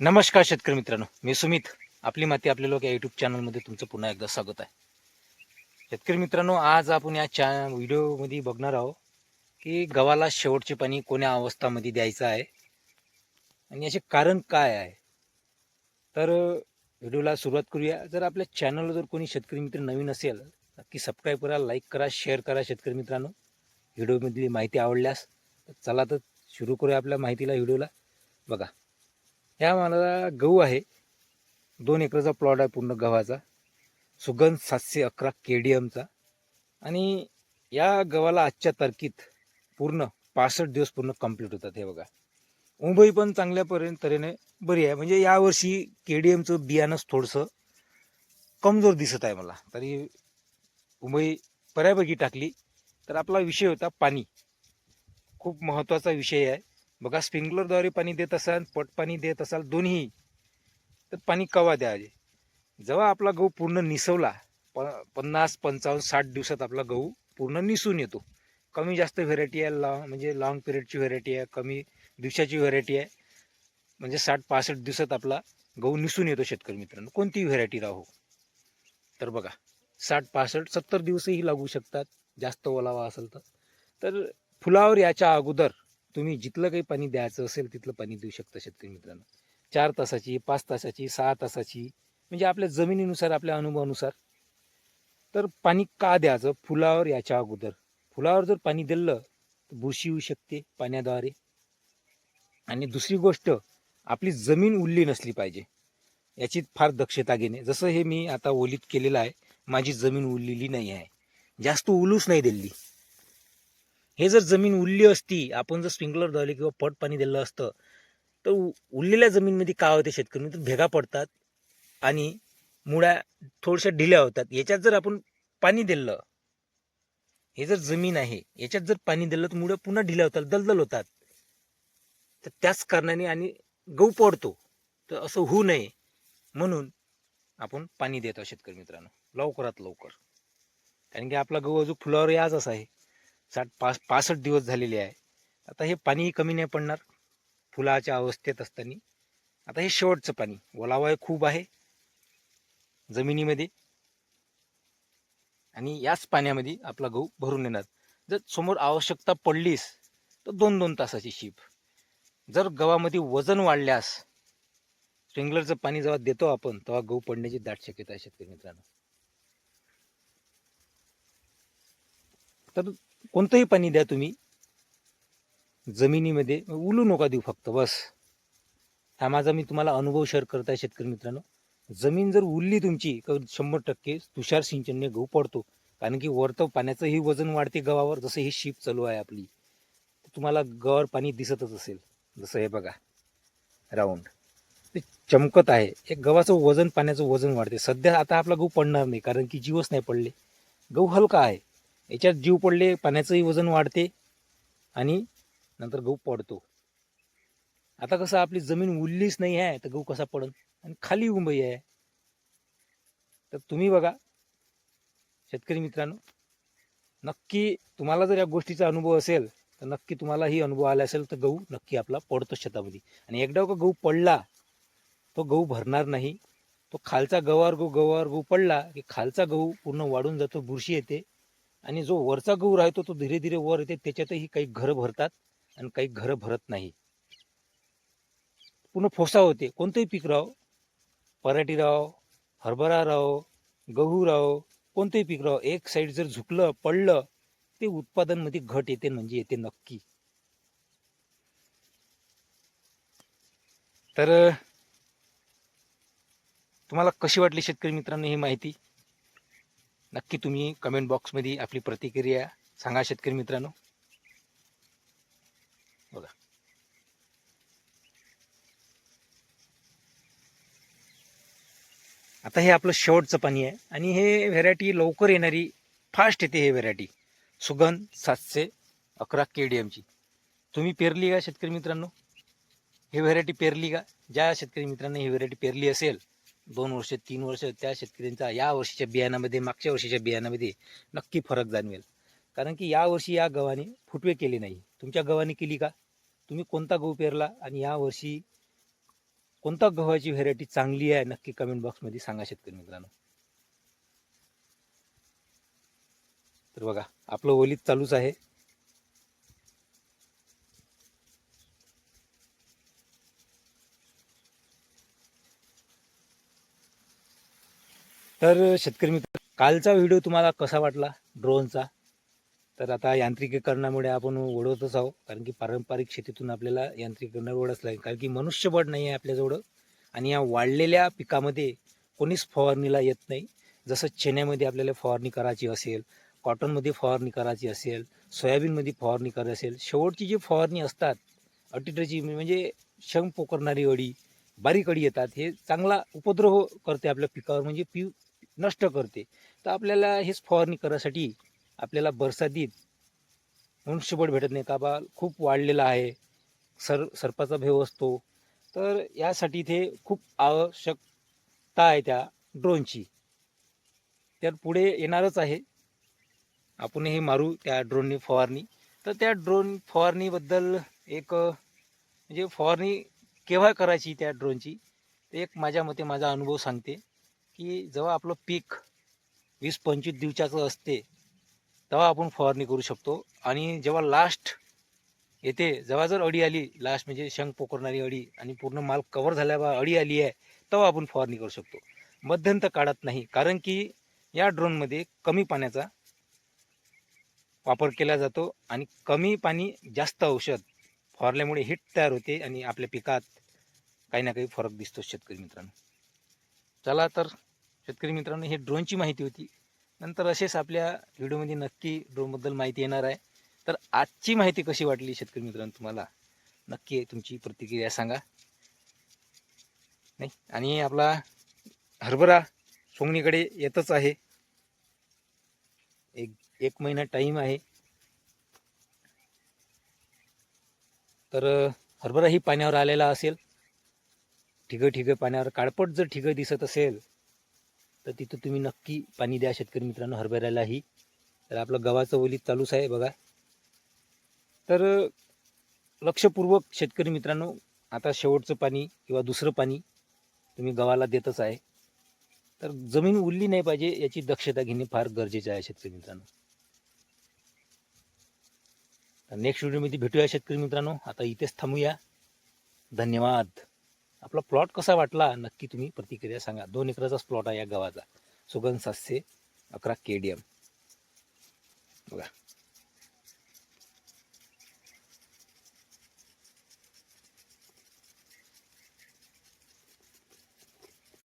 नमस्कार शेतकरी मित्रांनो मी सुमित. आपली माती आपले लोक या युट्यूब चॅनलमध्ये तुमचं पुन्हा एकदा स्वागत आहे. शेतकरी मित्रांनो आज आपण या चॅ व्हिडिओमध्ये बघणार आहोत की गव्हाला शेवटचे पाणी कोण्या अवस्थामध्ये द्यायचं आहे आणि याचे कारण काय आहे. तर व्हिडिओला सुरुवात करूया. जर आपल्या चॅनलला जर कोणी शेतकरी मित्र नवीन असेल नक्की सबस्क्राईब करा लाईक करा शेअर करा शेतकरी मित्रांनो. व्हिडिओमधली माहिती आवडल्यास चला तर सुरू करूया आपल्या माहितीला व्हिडिओला. बघा. ह्या मला गहू आहे. दोन एकरचा प्लॉट आहे पूर्ण गव्हाचा. सुगंध सातशे अकरा के डी एमचा आणि या गव्हाला आजच्या तारखेत पूर्ण पासष्ट दिवस पूर्ण कंप्लीट होतात हे बघा. मुंबई पण चांगल्यापर्यंत तऱ्हेने बरी आहे. म्हणजे यावर्षी के डी एमचं बियाणंच थोडंसं कमजोर दिसत आहे मला. तरी मुंबई बऱ्यापैकी टाकली. तर आपला विषय होता पाणी. खूप महत्त्वाचा विषय आहे. बघा स्प्रिंकलरद्वारे पाणी देत असाल पट पाणी देत असाल दोन्ही तर पाणी कवा द्यावे? जेव्हा आपला गहू पूर्ण निसवला प पन्नास पंचावन्न साठ दिवसात आपला गहू पूर्ण निसून येतो. कमी जास्त व्हेरायटी आहे लॉंग म्हणजे लॉंग पिरियडची व्हेरायटी आहे कमी दिवसाची व्हेरायटी आहे. म्हणजे साठ पासष्ट दिवसात आपला गहू निसून येतो शेतकरी मित्रांनो. कोणतीही व्हेरायटी राहो. तर बघा साठ पासष्ट सत्तर दिवसही लागू शकतात. जास्त ओलावा असेल तर. तर फुलावर याच्या अगोदर तुम्ही जिथलं काही पाणी द्यायचं असेल तिथलं पाणी देऊ शकता शेतकरी मित्रांनो. चार तासाची पाच तासाची सहा तासाची म्हणजे आपल्या जमिनीनुसार आपल्या अनुभवानुसार. तर पाणी का द्यायचं? फुलावर याच्या अगोदर. फुलावर जर पाणी दिलं तर बुरशी येऊ शकते पाण्याद्वारे. आणि दुसरी गोष्ट आपली जमीन उरली नसली पाहिजे. याची फार दक्षता घेणे. जसं हे मी आता ओलीत केलेलं आहे माझी जमीन उरलेली नाही आहे. जास्त उलूच नाही दिली. हे जर जमीन उरली असती आपण जर स्प्रिंकलर धावले किंवा पट पाणी दिलं असतं तर उ- उरलेल्या जमीनमध्ये काय होते शेतकरी तर भेगा पडतात आणि मुळ्या थोड्याशा ढिल्या होतात. याच्यात जर आपण पाणी दिलं हे जर जमीन आहे याच्यात जर पाणी दिलं तर मुळ्या पुन्हा ढिल्या होतात दलदल होतात. तर त्याच कारणाने आणि गहू पडतो तर असं होऊ नये. म्हणून आपण पाणी देतो शेतकरी मित्रांनो लवकरात लवकर. कारण की आपला गहू अजून फुलावर याच आहे. साठ पाच पासष्ट दिवस झालेले आहे. आता हे पाणीही कमी नाही पडणार. फुलाच्या अवस्थेत असताना. आता हे शेवटचं पाणी. ओलावा खूप आहे. जमिनीमध्ये. आणि याच पाण्यामध्ये आपला गहू भरून येणार. जर समोर आवश्यकता पडलीस तर दोन दोन तासाची शीप. जर गव्हामध्ये वजन वाढल्यास स्प्रिंकलरचं पाणी जेव्हा देतो आपण तेव्हा गहू पडण्याची दाट शक्यता आहे शेतकरी मित्रांनो. तर कोणतंही पाणी द्या तुम्ही. जमिनीमध्ये उलू नका देऊ फक्त बस. हा माझा मी तुम्हाला अनुभव शेअर करत आहे शेतकरी मित्रांनो. जमीन जर उरली तुमची शंभर टक्के तुषार सिंचनने गहू पडतो. कारण की वरतं पाण्याचंही वजन वाढते गव्हावर जसं ही शीप चालू आहे आपली. तुम्हाला गव्हावर पाणी दिसतच असेल जसं हे बघा. राऊंड ते चमकत आहे. एक गव्हाचं वजन पाण्याचं वजन वाढते. सध्या आता आपला गहू पडणार नाही कारण की जीवच नाही पडले. गहू हलका आहे. याच्यात जीव पडले पाण्याचंही वजन वाढते आणि नंतर गहू पडतो. आता कसं आपली जमीन उरलीच नाही आहे तर गहू कसा पडन? आणि खाली उंबई आहे. तर तुम्ही बघा शेतकरी मित्रांनो नक्की तुम्हाला जर या गोष्टीचा अनुभव असेल तर नक्की तुम्हालाही अनुभव आला असेल तर गहू नक्की आपला पडतो शेतामध्ये. आणि एकदा का गहू पडला तो गहू भरणार नाही. तो खालचा गवार गहू गवार गहू पडला की खालचा गहू पूर्ण वाढून जातो बुरशी येते. आणि जो वरचा गहू राहतो तो धीरे धीरे वर येते त्याच्यातही काही घरं भरतात आणि काही घरं भरत नाही. पूर्ण फोसा होते. कोणतंही पीक राहो पराठी राहो हरभरा राहो गहू राहो कोणतंही पीक राहो एक साईड जर झुकलं पडलं ते उत्पादनमध्ये घट येते म्हणजे येते नक्की. तर तुम्हाला कशी वाटली शेतकरी मित्रांनो ही माहिती? नक्की तुम्ही कमेंट बॉक्समध्ये आपली प्रतिक्रिया सांगा शेतकरी मित्रांनो. बघा. आता हे आपलं शेवटचं पाणी आहे आणि हे व्हेरायटी लवकर येणारी फास्ट येते हे व्हेरायटी सुगंध सातशे अकरा के डी एमची तुम्ही पेरली का शेतकरी मित्रांनो? हे व्हेरायटी पेरली का? ज्या शेतकरी मित्रांनी ही व्हेरायटी पेरली असेल दोन वर्ष तीन वर्ष त्या शेतकऱ्यांचा या वर्षीच्या बियाणामध्ये मागच्या वर्षीच्या बियाणामध्ये नक्की फरक जाणवेल. कारण की यावर्षी या गव्हाने फुटवे केले नाही. तुमच्या गव्हाने केली का? तुम्ही कोणता गहू पेरला आणि यावर्षी कोणता गव्हाची व्हेरायटी चांगली आहे नक्की कमेंट बॉक्समध्ये सांगा शेतकरी मित्रांनो. तर बघा आपलं ओलीत चालूच आहे. तर शेतकरी मित्र कालचा व्हिडिओ तुम्हाला कसा वाटला ड्रोनचा? तर आता यांत्रिकीकरणामुळे आपण ओढवतच आहोत कारण की पारंपरिक शेतीतून आपल्याला यांत्रिकीकरण ओढच लागेल. कारण की मनुष्यबळ नाही आहे आपल्याजवळ आणि या वाढलेल्या पिकामध्ये कोणीच फवारणीला येत नाही. जसं चण्यामध्ये आपल्याला फवारणी करायची असेल कॉटनमध्ये फवारणी करायची असेल सोयाबीनमध्ये फवारणी करायची असेल शेवटची जी फवारणी असतात अटीटची म्हणजे शंख पोकरणारी अडी बारीक अडी येतात हे चांगला उपद्रव करते आपल्या पिकावर. म्हणजे पी नष्ट करते. तर आपल्याला हेच फवारणी करायसाठी आपल्याला बरसातीत मनुष्यबळ भेटत नाही. का बा खूप वाढलेला आहे. सर सर्पाचा भेव असतो. तर यासाठी इथे खूप आवश्यकता आहे त्या ड्रोनची. तर पुढे येणारच आहे. आपण हे मारू त्या ड्रोननी फवारणी. तर त्या ड्रोन फवारणीबद्दल एक म्हणजे फवारणी केव्हा करायची त्या ड्रोनची? ते एक माझ्या मते माझा अनुभव सांगते. की जेव्हा आपलं पीक वीस पंचवीस दिवसाचं असते तेव्हा आपण फवारणी करू शकतो. आणि जेव्हा लास्ट येते जेव्हा जर अडी आली लास्ट म्हणजे शंख पोकरणारी अडी आणि पूर्ण माल कव्हर झाल्यावर अडी आली आहे तेव्हा आपण फवारणी करू शकतो. मध्यंतर काळात नाही कारण की या ड्रोनमध्ये कमी पाण्याचा वापर केला जातो आणि कमी पाणी जास्त औषध फवारल्यामुळे हिट तयार होते आणि आपल्या पिकात काही ना काही फरक दिसतो शेतकरी मित्रांनो. चला तर शेतकरी मित्रांनो हे ड्रोनची माहिती होती. नंतर असेच आपल्या व्हिडिओमध्ये नक्की ड्रोनबद्दल माहिती येणार आहे. तर आजची माहिती कशी वाटली शेतकरी मित्रांनो तुम्हाला? नक्की तुमची प्रतिक्रिया सांगा. नाही आणि आपला हरभरा सोंगणीकडे येतच आहे. एक एक महिना टाईम आहे. तर हरभरा ही पाण्यावर आलेला असेल. ठिगं ठिगं पाण्यावर काळपट जर ठिगं दिसत असेल तर तिथं तुम्ही नक्की पाणी द्या शेतकरी मित्रांनो हरभऱ्यालाही. तर आपलं गव्हाचं ओलीत चालूच आहे बघा. तर लक्षपूर्वक शेतकरी मित्रांनो आता शेवटचं पाणी किंवा दुसरं पाणी तुम्ही गव्हाला देतच आहे. तर जमीन उरली नाही पाहिजे याची दक्षता घेणे फार गरजेचे आहे शेतकरी मित्रांनो. नेक्स्ट व्हिडिओमध्ये भेटूया शेतकरी मित्रांनो. आता इथेच थांबूया. धन्यवाद. आपला प्लॉट कसा वाटला नक्की तुम्ही प्रतिक्रिया सांगा. दोन एकराचाच प्लॉट आहे या गावाचा. सुगंध सातशे अकरा के डी एम बघा.